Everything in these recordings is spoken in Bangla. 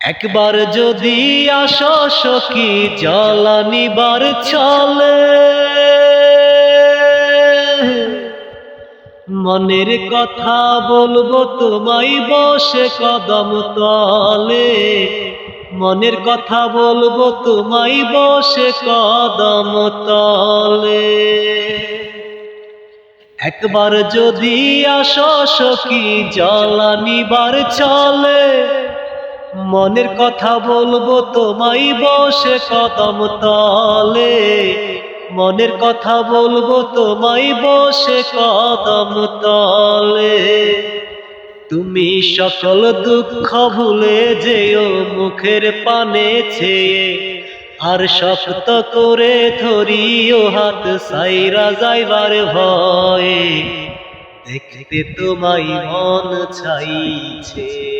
একবার যদি আসো সখী জ্বালানিবার চলে মনের কথা বলব তোমায় বসে কদম তলে, মনের কথা বলব তোমায় বসে কদম তলে। একবার যদি আসো সখী জ্বালানিবার চলে মনের কথা বলব, তোমায় বসে কদম তলে। মনের কথা বলব, তোমায় বসে কদম তলে। তুমি সকল দুঃখ ভুলে যেও মুখের পানে আর শক্ত করে ধরিও হাত সাইরা যাইবার ভয়ে। দেখতে তোমায় মন চাইছে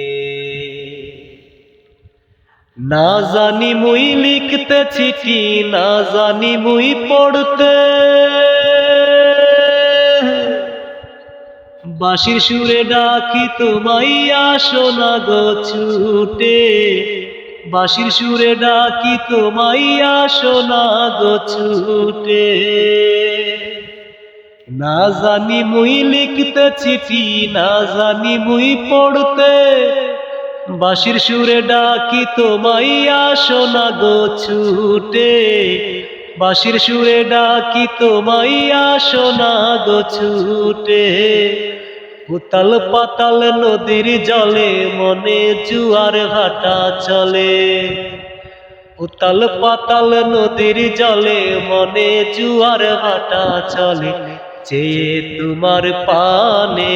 না জানি মুই লিখতে চিঠি না জানি মুই পড়তে। বাঁশির সুরে ডাকি তোমায় আসো না গো ছুটে। বাঁশির সুরে ডাকি তোমায় আসো না গো ছুটে। না জানি মুই লিখতে চিঠি না জানি মুই পড়তে। বাঁশির সুরে ডাকি তোমায়, আসো না গো ছুটে। বাঁশির সুরে ডাকি তোমায়, আসো না গো ছুটে। উতাল পাতাল নদীর জলে মনে জুয়ার ভাটা চলে। উতাল পাতাল নদীর জলে মনে জুয়ার ভাটা চলে। যে তোমার পানে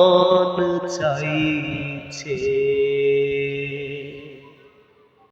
চাইছে।